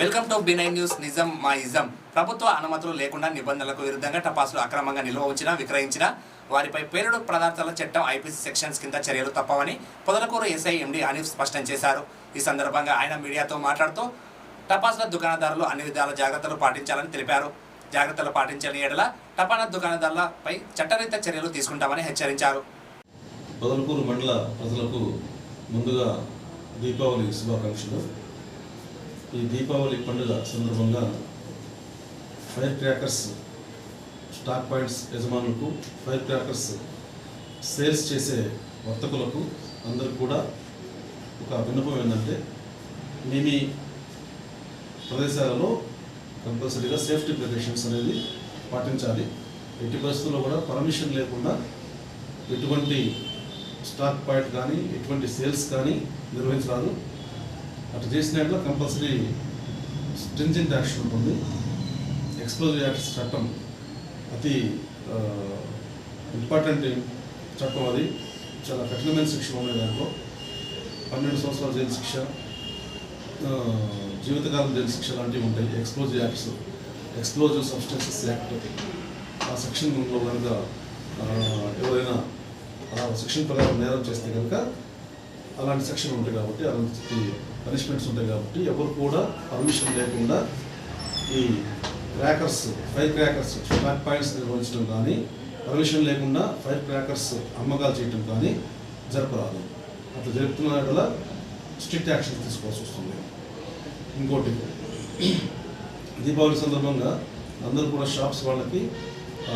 Welcome to B nine news నిజం మా ism. ప్రభుత్వ అనుమతులు లేకుండా నిబంధనలకు విరుద్ధంగా టపాసులు అక్రమంగా నిల్వ ఉంచిన విక్రయించిన వారిపై పేరుడు పదార్థాల చట్టం ఐపీసీ సెక్షన్స్ కింద చర్యలు తప్పవని పొదలకూరు ఎస్ఐ ఎండి అనిఫ్ స్పష్టం చేశారు. ఈ సందర్భంగా ఆయన మీడియాతో మాట్లాడుతూ టపాసుల దుకాణదారులు అన్ని విధాల జాగ్రత్తలు పాటించాలని తెలిపారు. జాగ్రత్తలు పాటించని ఎడల టపానా దుకాణదారులపై చట్టరీత చర్యలు తీసుకుంటామని హెచ్చరించారు. పొదలకూరు మండల ప్రజలకు ముందుగా దీపావళి శుభాకాంక్షలు. ఈ దీపావళి పండుగ సందర్భంగా ఫైర్ క్రాకర్స్ స్టాక్ పాయింట్స్ యజమానులకు ఫైర్ క్రాకర్స్ సేల్స్ చేసే వర్తకులకు అందరికి కూడా ఒక విన్నపం ఏంటంటే మీ మీ ప్రదేశాలలో కంపల్సరీగా సేఫ్టీ ప్రికాషన్స్ అనేది పాటించాలి. ఎట్టి పరిస్థితుల్లో కూడా పర్మిషన్ లేకుండా ఎటువంటి స్టాక్ పాయింట్ కానీ ఎటువంటి సేల్స్ కానీ నిర్వహించరాదు. అటు చేసినట్లు కంపల్సరీ స్ట్రింజెంట్ యాక్షన్ ఉంటుంది. ఎక్స్ప్లోజివ్ యాక్ట్స్ చట్టం అతి ఇంపార్టెంట్ చట్టం అది. చాలా కఠినమైన శిక్ష ఉన్నాయి దాంట్లో. పన్నెండు సంవత్సరాల జైలు శిక్ష జీవితకాలం జైలు శిక్ష లాంటివి ఉంటాయి. Explosive acts explosive substances act ఆ సెక్షన్లో కనుక ఎవరైనా ఆ సెక్షన్ ప్రకారం నేరం చేస్తే కనుక అలాంటి సెక్షన్ ఉంటాయి కాబట్టి అలాంటి పనిష్మెంట్స్ ఉంటాయి కాబట్టి ఎవరు కూడా పర్మిషన్ లేకుండా ఈ crackers fire crackers stock points నిర్వహించడం కానీ పర్మిషన్ లేకుండా ఫైర్ క్రాకర్స్ అమ్మకాలు చేయటం కానీ జరపరాదు. అట్లా జరుపుతున్న యెడల స్ట్రిక్ట్ యాక్షన్ తీసుకోవాల్సి వస్తుంది. ఇంకోటి దీపావళి సందర్భంగా అందరూ కూడా షాప్స్ వాళ్ళకి ఆ,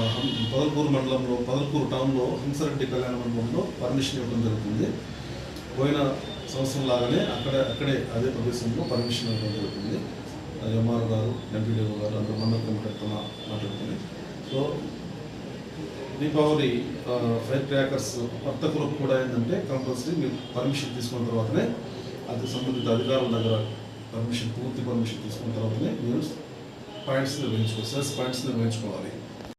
మండలంలో పదల్పూరు టౌన్లో హంసరెడ్డి కళ్యాణ మండలంలో పర్మిషన్ ఇవ్వడం జరుగుతుంది. పోయిన సంవత్సరం లాగానే అక్కడ అక్కడే అదే ప్రదేశంలో పర్మిషన్ ఇవ్వడం జరుగుతుంది. ఎంఆర్ గారు ఎంపీడీఓ గారు అందరూ మండల కమిటీ మాట్లాడుతుంది. So Deepavali fire fire crackers వర్తకులకు కూడా ఏంటంటే కంపల్సరీ మీరు పర్మిషన్ తీసుకున్న తర్వాతనే అది సంబంధిత అధికారుల దగ్గర పర్మిషన్ పూర్తి పర్మిషన్ తీసుకున్న తర్వాతనే మీరు పాయింట్స్ నిర్వహించుకోవాలి సెల్స్ పాయింట్స్ నిర్వహించుకోవాలి